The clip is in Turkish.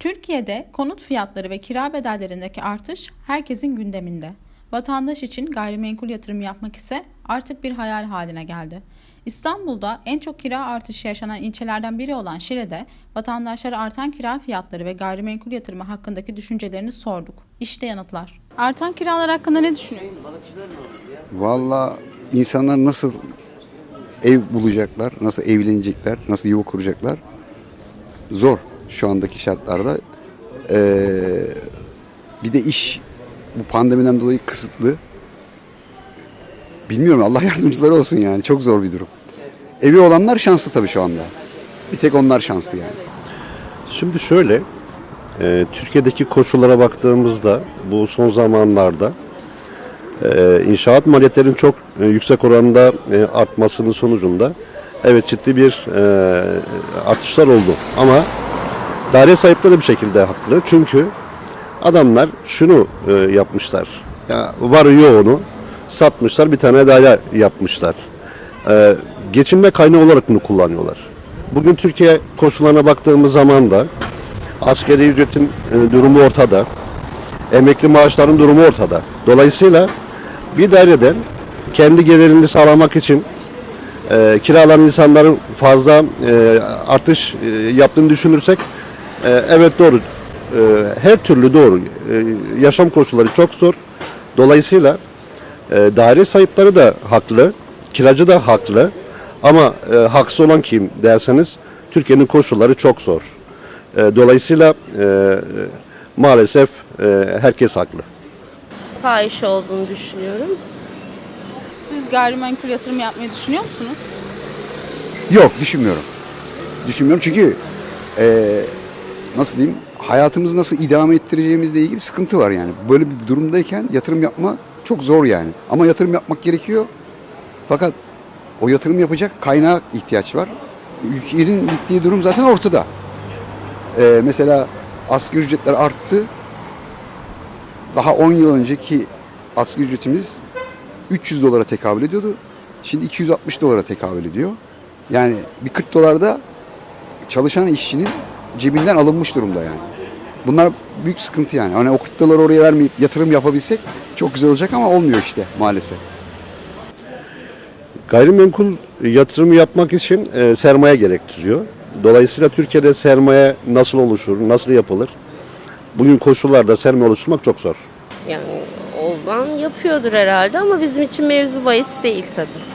Türkiye'de konut fiyatları ve kira bedellerindeki artış herkesin gündeminde. Vatandaş için gayrimenkul yatırım yapmak ise artık bir hayal haline geldi. İstanbul'da en çok kira artışı yaşanan ilçelerden biri olan Şile'de vatandaşlara artan kira fiyatları ve gayrimenkul yatırımı hakkındaki düşüncelerini sorduk. İşte yanıtlar. Artan kiralar hakkında ne düşünüyorsunuz? Valla insanlar nasıl ev bulacaklar, nasıl evlenecekler, nasıl yuva kuracaklar zor şu andaki şartlarda. Ee, bir de iş bu pandemiden dolayı kısıtlı. Bilmiyorum Allah yardımcıları olsun yani çok zor bir durum. Evi olanlar şanslı tabii şu anda. Bir tek onlar şanslı yani. Şimdi şöyle, e, Türkiye'deki koşullara baktığımızda bu son zamanlarda e, inşaat maliyetlerinin çok e, yüksek oranda e, artmasının sonucunda evet ciddi bir e, artışlar oldu. Ama daire sahipleri de bir şekilde haklı. Çünkü adamlar şunu e, yapmışlar. Ya var yoğunu satmışlar bir tane daire yapmışlar. E, geçinme kaynağı olarak bunu kullanıyorlar. Bugün Türkiye koşullarına baktığımız zaman da askeri ücretin e, durumu ortada. Emekli maaşların durumu ortada. Dolayısıyla bir daireden kendi gelirini sağlamak için e, kiralanan insanların fazla e, artış e, yaptığını düşünürsek evet doğru. E, her türlü doğru. E, yaşam koşulları çok zor. Dolayısıyla e, daire sahipleri de haklı, kiracı da haklı. Ama e, haksız olan kim derseniz Türkiye'nin koşulları çok zor. E, dolayısıyla e, e, maalesef e, herkes haklı. fahiş olduğunu düşünüyorum. Siz gayrimenkul yatırım yapmayı düşünüyor musunuz? Yok düşünmüyorum. Düşünmüyorum çünkü eee, nasıl diyeyim hayatımızı nasıl idame ettireceğimizle ilgili sıkıntı var yani. Böyle bir durumdayken yatırım yapma çok zor yani. Ama yatırım yapmak gerekiyor. Fakat o yatırım yapacak kaynağa ihtiyaç var. Ülkenin gittiği durum zaten ortada. Eee, mesela asgari ücretler arttı. Daha 10 yıl önceki asgari ücretimiz 300 dolara tekabül ediyordu. Şimdi 260 dolara tekabül ediyor. Yani bir 40 dolar da çalışan işçinin cebinden alınmış durumda yani. Bunlar büyük sıkıntı yani. Hani o 40 doları oraya vermeyip yatırım yapabilsek çok güzel olacak ama olmuyor işte maalesef. Gayrimenkul yatırımı yapmak için e, sermaye gerektiriyor. Dolayısıyla Türkiye'de sermaye nasıl oluşur, nasıl yapılır? Bugün koşullarda sermaye oluşturmak çok zor. Yani olan yapıyordur herhalde ama bizim için mevzu bahis değil tabii.